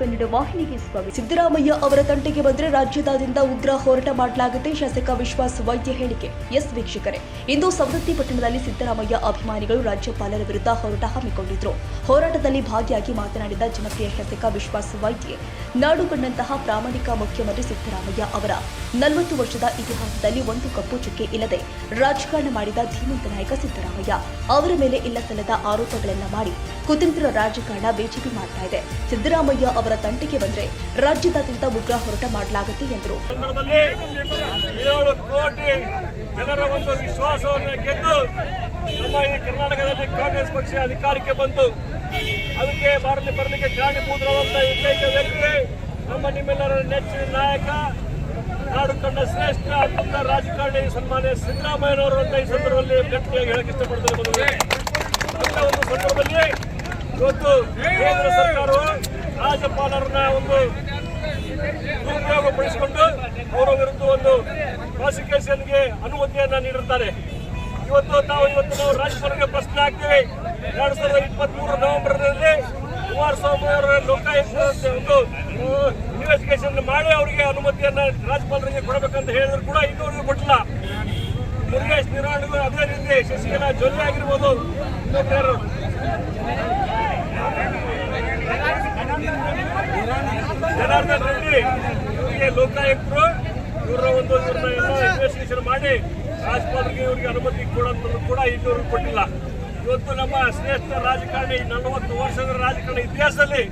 ಕನ್ನಡ ವಾಹಿನಿಗೆ ಸ್ವಾಗತ. ಸಿದ್ದರಾಮಯ್ಯ ಅವರ ತಂಟೆಗೆ ಬಂದರೆ ರಾಜ್ಯದಾದ್ಯಂತ ಉಗ್ರ ಹೋರಾಟ ಮಾಡಲಾಗುತ್ತೆ ಶಾಸಕ ವಿಶ್ವಾಸ ವೈದ್ಯ ಹೇಳಿಕೆ. ಎಸ್ ವೀಕ್ಷಕರೇ, ಇಂದು ಸವದತ್ತಿ ಪಟ್ಟಣದಲ್ಲಿ ಸಿದ್ದರಾಮಯ್ಯ ಅಭಿಮಾನಿಗಳು ರಾಜ್ಯಪಾಲರ ವಿರುದ್ಧ ಹೋರಾಟ ಹಮ್ಮಿಕೊಂಡಿದ್ರು. ಹೋರಾಟದಲ್ಲಿ ಭಾಗಿಯಾಗಿ ಮಾತನಾಡಿದ ಜನಪ್ರಿಯ ಶಾಸಕ ವಿಶ್ವಾಸ ವೈದ್ಯ ನಾಡು ಕಂಡಂತಹ ಪ್ರಾಮಾಣಿಕ ಮುಖ್ಯಮಂತ್ರಿ ಸಿದ್ದರಾಮಯ್ಯ ಅವರ ನಲವತ್ತು ವರ್ಷದ ಇತಿಹಾಸದಲ್ಲಿ ಒಂದು ಕಪ್ಪು ಚುಕ್ಕೆ ಇಲ್ಲದೆ ರಾಜಕಾರಣ ಮಾಡಿದ ಧೀಮಂತ ನಾಯಕ ಸಿದ್ದರಾಮಯ್ಯ ಅವರ ಮೇಲೆ ಇಲ್ಲ ಸಲ್ಲದ ಆರೋಪಗಳನ್ನ ಮಾಡಿ ಕುತಂತ್ರ ರಾಜಕಾರಣ ಬಿಜೆಪಿ ಮಾಡ್ತಾ ಇದೆ. ಸಿದ್ದರಾಮಯ್ಯ ಅವರ ತಂಟಿಗೆ ಬಂದರೆ ರಾಜ್ಯದಾದ್ಯಂತ ಉಗ್ರ ಹೋರಾಟ ಮಾಡಲಾಗುತ್ತೆ ಎಂದರು ಜನರ ಒಂದು ವಿಶ್ವಾಸವನ್ನು ಗೆದ್ದು ನಮ್ಮ ಈ ಕರ್ನಾಟಕದಲ್ಲಿ ಕಾಂಗ್ರೆಸ್ ಪಕ್ಷ ಅಧಿಕಾರಕ್ಕೆ ಬಂತು ಅದಕ್ಕೆ ಭಾರತ ಬರಲಿಕ್ಕೆ ಕಾರಣೀಭೂತರಾದಂಥ ಏಕೈಕ ವ್ಯಕ್ತಿ, ನಮ್ಮ ನಿಮ್ಮೆಲ್ಲರ ನೆಚ್ಚಿನ ನಾಯಕ, ನಾಡು ಕಂಡ ಶ್ರೇಷ್ಠ ಅತ್ಯಂತ ರಾಜಕಾರಣಿ ಸನ್ಮಾನ್ಯ ಸಿದ್ದರಾಮಯ್ಯನವರು ಅಂತ ಈ ಸಂದರ್ಭದಲ್ಲಿ ಗಟ್ಟಿಯಾಗಿ ಹೇಳಕ್ಕೆ ಇಷ್ಟಪಡ್ತಾರೆ ಬಂಧುಗಳೇ. ಅಂತ ಒಂದು ಸಂದರ್ಭದಲ್ಲಿ ಇವತ್ತು ಕೇಂದ್ರ ಸರ್ಕಾರವು ರಾಜ್ಯಪಾಲರನ್ನ ಒಂದು ದುರುಪಯೋಗಪಡಿಸಿಕೊಂಡು ಅವರ ವಿರುದ್ಧ ಒಂದು ಪ್ರಾಸಿಕ್ಯೂಷನ್ಗೆ ಅನುಮತಿಯನ್ನ ನೀಡಿರ್ತಾರೆ. ಇವತ್ತು ನಾವು ಇವತ್ತು ನಾವು ರಾಜ್ಯಪಾಲರಿಗೆ ಪ್ರಶ್ನೆ ಹಾಕ್ತೀವಿ. ಎರಡ್ ಸಾವಿರದ ಇಪ್ಪತ್ತ್ ಮೂರು ನವೆಂಬರ್ನಲ್ಲಿ ಕುಮಾರಸ್ವಾಮಿ ಅವರ ಲೋಕಾಯುಕ್ತ ಒಂದು ಇನ್ವೆಸ್ಟಿಗೇಷನ್ ಮಾಡಿ ಅವರಿಗೆ ಅನುಮತಿಯನ್ನ ರಾಜ್ಯಪಾಲರಿಗೆ ಕೊಡಬೇಕಂತ ಹೇಳಿದ್ರು ಕೂಡ ಇನ್ನೂವರೆಗೂ ಕೊಟ್ಟಿಲ್ಲ. ಮುರುಗೇಶ್ ನಿರಾಣಿಗೂ ಅದೇ ರೀತಿ ಶಶಿಕಲಾ ಜೊಲ್ಲೆ ಆಗಿರ್ಬೋದು. ಜನಾರ್ದನ್ ರೆಡ್ಡಿ ಇವರಿಗೆ ಲೋಕಾಯುಕ್ತರು ಇವರ ಒಂದು ಎಲ್ಲ ಇನ್ವೆಸ್ಟಿಗೇಷನ್ ಮಾಡಿ ರಾಜ್ಪಾಲರಿಗೆ ಇವರಿಗೆ ಅನುಮತಿ ಕೊಡೋದನ್ನು ಕೂಡ ಇನ್ನೂರು ಕೊಟ್ಟಿಲ್ಲ. ಇವತ್ತು ನಮ್ಮ ಶ್ರೇಷ್ಠ ರಾಜಕಾರಣಿ, ನಲವತ್ತು ವರ್ಷದ ರಾಜಕಾರಣಿ ಇತಿಹಾಸದಲ್ಲಿ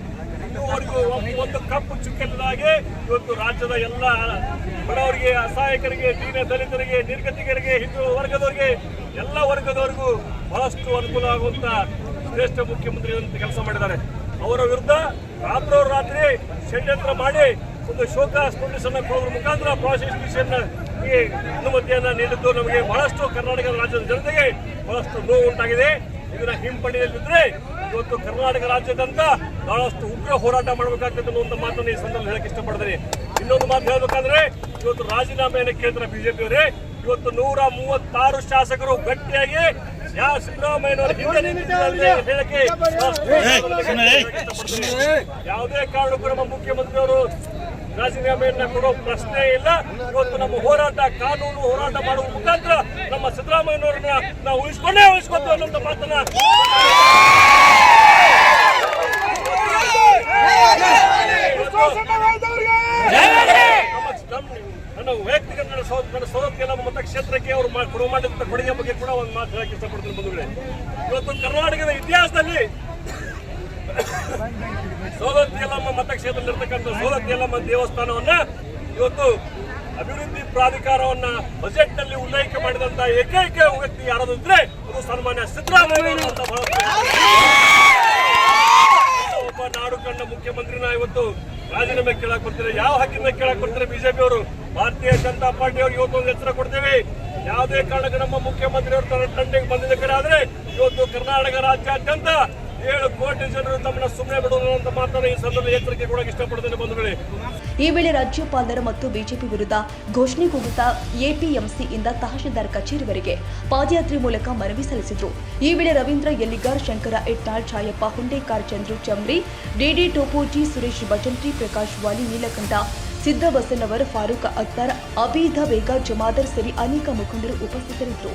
ಇದುವರೆಗೂ ಒಂದು ಕಪ್ಪು ಚುಕ್ಕೆಲ್ಲದಾಗಿ ಇವತ್ತು ರಾಜ್ಯದ ಎಲ್ಲ ಬಡವರಿಗೆ, ಅಸಹಾಯಕರಿಗೆ, ದೀನ ದಲಿತರಿಗೆ, ನಿರ್ಗತಿಕರಿಗೆ ಹಿಂದೂ ವರ್ಗದವರಿಗೆ, ಎಲ್ಲ ವರ್ಗದವರಿಗೂ ಬಹಳಷ್ಟು ಅನುಕೂಲ ಆಗುವಂತ ಶ್ರೇಷ್ಠ ಮುಖ್ಯಮಂತ್ರಿ ಕೆಲಸ ಮಾಡಿದ್ದಾರೆ. ಅವರ ವಿರುದ್ಧ ರಾತ್ರೋರಾತ್ರಿ ಷಡ್ಯಂತ್ರ ಮಾಡಿ ಒಂದು ಶೋಕ ನೋಟಿಸ್ ಅನ್ನ ಕೊಡೋದ್ರ ಮುಖಾಂತರ ಪ್ರಾಸಿಕ್ಯೂಷನ್ ಈ ಅನುಮತಿಯನ್ನ ನೀಡಿದ್ದು ನಮಗೆ ಬಹಳಷ್ಟು ಕರ್ನಾಟಕ ರಾಜ್ಯದ ಜನತೆಗೆ ಬಹಳಷ್ಟು ನೋವು ಉಂಟಾಗಿದೆ. ಇದನ್ನ ಹಿಂಪಡೆಯಲಿದ್ರೆ ಇವತ್ತು ಕರ್ನಾಟಕ ರಾಜ್ಯದಂತ ಬಹಳಷ್ಟು ಉಗ್ರ ಹೋರಾಟ ಮಾಡಬೇಕಾಗ್ತದೆ ಅನ್ನುವಂಥ ಮಾತನ್ನು ಈ ಸಂದರ್ಭದಲ್ಲಿ ಹೇಳಕ್ಕೆ ಇಷ್ಟಪಡ್ತೀನಿ. ಇನ್ನೊಂದು ಮಾತು ಹೇಳಬೇಕಾದ್ರೆ, ಇವತ್ತು ರಾಜೀನಾಮೆಯನ್ನು ಕೇಳಿದ್ರೆ ಬಿಜೆಪಿ ಅವರೇ ಇವತ್ತು ನೂರ ಮೂವತ್ತಾರು ಶಾಸಕರು ಗಟ್ಟಿಯಾಗಿ ಯಾವ ಸಿದ್ದರಾಮಯ್ಯನವರ ಹಿಂದೆ ನಿಂತಿದ್ದಾರೆ ಅಂತ ಹೇಳಕ್ಕೆ ಯಾವುದೇ ಕಾರಣಕ್ಕೂ ನಮ್ಮ ಮುಖ್ಯಮಂತ್ರಿಯವರು ರಾಜೀನಾಮೆಯನ್ನ ಕೊಡೋ ಪ್ರಶ್ನೆ ಇಲ್ಲ. ಇವತ್ತು ನಮ್ಮ ಹೋರಾಟ ಕಾನೂನು ಹೋರಾಟ ಮಾಡುವ ಮುಖಾಂತರ ನಮ್ಮ ಸಿದ್ದರಾಮಯ್ಯನವರನ್ನ ನಾವು ಉಳಿಸ್ಕೊಂಡೇ ಉಳಿಸ್ಕೊತೀವಿ ಅನ್ನೋ ಮಾತನ್ನ ನಮ್ಮ ಮತಕ್ಷೇತ್ರಕ್ಕೆ ಅವರು ಕೊಡುವ ಮಾಡಿದಂತ ಕೊಡುಗೆ ಬಗ್ಗೆ ಕೂಡ ಒಂದು ಮಾತು ಹೇಳಕ್ಕೆ ಇಷ್ಟಪಡ್ತೀನಿ ಬಂಧುಗಳೇ. ಇವತ್ತು ಕರ್ನಾಟಕದ ಇತಿಹಾಸದಲ್ಲಿ ಸೋದತ್ತಿಯಲ್ಲಮ್ಮ ಮತಕ್ಷೇತ್ರದಲ್ಲಿರ್ತಕ್ಕಂಥ ಸೋಲತ್ಯಲಮ್ಮ ದೇವಸ್ಥಾನವನ್ನ ಇವತ್ತು ಅಭಿವೃದ್ಧಿ ಪ್ರಾಧಿಕಾರವನ್ನ ಬಜೆಟ್ನಲ್ಲಿ ಉಲ್ಲೇಖ ಮಾಡಿದಂತ ಏಕೈಕ ವ್ಯಕ್ತಿ ಯಾರಾದ್ರೆ ಅದು ಸನ್ಮಾನ್ಯ ಸಿದ್ದರಾಮಯ್ಯ ನಾಡು ಕಂಡ ಮುಖ್ಯಮಂತ್ರಿನ ಇವತ್ತು ರಾಜೀನಾಮೆ ಕೇಳಕ್ ಬರ್ತಾರೆ? ಯಾವ ಹಕ್ಕಿನ ಕೇಳಕ್ ಬರ್ತಾರೆ ಬಿಜೆಪಿ ಅವರು ಭಾರತೀಯ ಜನತಾ ಪಾರ್ಟಿ ಅವರು ಇವತ್ತು ಒಂದು ಎಚ್ಚರ ಕೊಡ್ತೇವೆ. ಯಾವುದೇ ಕಾರಣಕ್ಕೆ ನಮ್ಮ ಮುಖ್ಯಮಂತ್ರಿ ಅವರು ತಂಟೆಗೆ ಬಂದಿದ್ದ ಕಡೆ ಆದ್ರೆ ಇವತ್ತು ಕರ್ನಾಟಕ ರಾಜ್ಯಾದ್ಯಂತ ಏಳು ಕೋಟಿ ಜನರು ತಮ್ಮನ್ನ ಸುಮ್ಮನೆ ಅಂತ ಮಾತನ್ನ ಈ ಸಂದರ್ಭದಲ್ಲಿ ಎಚ್ಚರಿಕೆ ಕೊಡಕ್ಕೆ ಇಷ್ಟಪಡ್ತೇನೆ ಬಂಧುಗಳೇ. ಈ ವೇಳೆ ರಾಜ್ಯಪಾಲರು ಮತ್ತು ಬಿಜೆಪಿ ವಿರುದ್ಧ ಘೋಷಣೆ ಕೂಗುತ್ತಾ ಎಪಿಎಂಸಿಯಿಂದ ತಹಶೀಲ್ದಾರ್ ಕಚೇರಿವರೆಗೆ ಪಾದಯಾತ್ರೆ ಮೂಲಕ ಮನವಿ ಸಲ್ಲಿಸಿದ್ರು. ಈ ವೇಳೆ ರವೀಂದ್ರ ಯಲ್ಲಿಗಾರ್ ಶಂಕರ ಇಟ್ನಾಳ್ ಛಾಯಪ್ಪ, ಹುಂಡೇಕಾರ್, ಚಂದ್ರು ಚಮ್ರಿ, ಡಿಡಿ ಟೋಪೋಜಿ ಸುರೇಶ್, ಭಜಂತ್ರಿ ಪ್ರಕಾಶ್, ವಾಲಿ ನೀಲಕಂಠ, ಸಿದ್ದಬಸನವರ್, ಫಾರೂಕ್ ಅಖ್ತರ್ ಅಬೀದ ಬೇಗ, ಜಮಾದರ್ ಸೇರಿ ಅನೇಕ ಮುಖಂಡರು ಉಪಸ್ಥಿತರಿದ್ದರು.